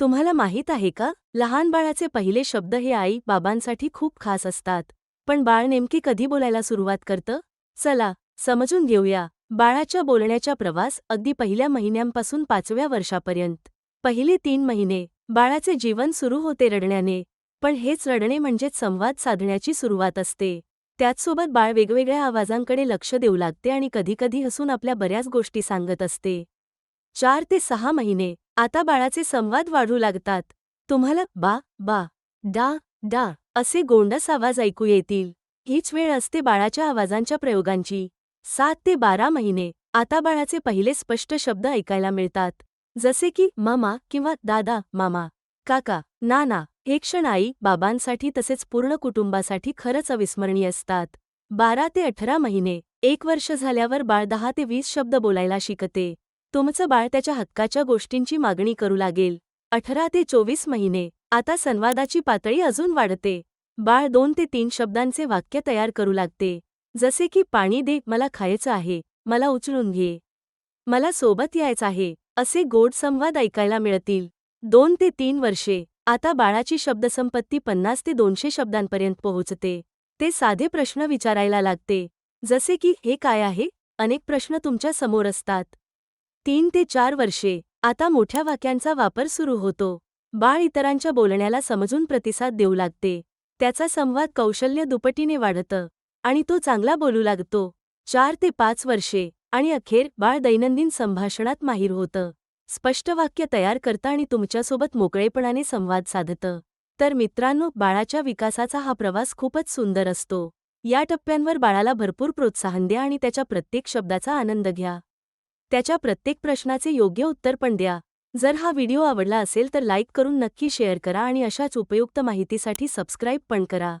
तुम्हाला माहीत आहे का लहान बाळाचे पहिले शब्द हे आई बाबांसाठी खूप खास असतात. पण बाळ नेमकी कधी बोलायला सुरुवात करतं? चला समजून घेऊया. बाळाच्या बोलण्याचा प्रवास अगदी पहिल्या महिन्यांपासून पाचव्या वर्षापर्यंत. पहिले तीन महिने बाळाचे जीवन सुरू होते रडण्याने. पण हेच रडणे म्हणजेच संवाद साधण्याची सुरुवात असते. त्याचसोबत बाळ वेगवेगळ्या आवाजांकडे लक्ष देऊ लागते आणि कधीकधी हसून आपल्या बऱ्याच गोष्टी सांगत असते. चार ते सहा महिने आता बाळाचे संवाद वाढू लागतात. तुम्हाला बा बा डा डा असे गोंडस आवाज ऐकू येतील. हीच वेळ असते बाळाच्या आवाजांच्या प्रयोगांची. सात ते बारा महिने. आता बाळाचे पहिले स्पष्ट शब्द ऐकायला मिळतात. जसे की मामा किंवा दादा मामा काका नाना हे क्षण आई बाबांसाठी तसेच पूर्ण कुटुंबासाठी खरंच अविस्मरणीय असतात. बारा ते अठरा महिने. एक वर्ष झाल्यावर बाळ दहा ते वीस शब्द बोलायला शिकते. तुमचं बाळ त्याच्या हक्काच्या गोष्टींची मागणी करू लागेल. अठरा ते चोवीस महिने. आता संवादाची पातळी अजून वाढते. बाळ दोन ते तीन शब्दांचे वाक्य तयार करू लागते. जसे की पाणी दे मला खायचं आहे. मला उचलून घे. मला सोबत यायचं आहे. असे गोड संवाद ऐकायला मिळतील. दोन ते तीन वर्षे. आता बाळाची शब्दसंपत्ती पन्नास ते दोनशे शब्दांपर्यंत पोहोचते. ते साधे प्रश्न विचारायला लागते. जसे की हे काय आहे? अनेक प्रश्न तुमच्यासमोर असतात. तीन ते चार वर्षे आता मोठ्या वाक्यांचा वापर सुरू होतो. बाळ इतरांच्या बोलण्याला समजून प्रतिसाद देऊ लागते. त्याचा संवाद कौशल्य दुपटीने वाढतं आणि तो चांगला बोलू लागतो. चार ते पाच वर्षे आणि अखेर बाळ दैनंदिन संभाषणात माहीर होतं. स्पष्ट वाक्य तयार करतं आणि तुमच्यासोबत मोकळेपणाने संवाद साधतं. तर मित्रांनो बाळाच्या विकासाचा हा प्रवास खूपच सुंदर असतो. या टप्प्यांवर बाळाला भरपूर प्रोत्साहन द्या आणि त्याच्या प्रत्येक शब्दाचा आनंद घ्या. त्याच्या प्रत्येक प्रश्नाचे योग्य उत्तर पण द्या. जर हा व्हिडिओ आवडला असेल तर लाईक करून नक्की शेअर करा आणि अशाच उपयुक्त माहितीसाठी सबस्क्राईब पण करा.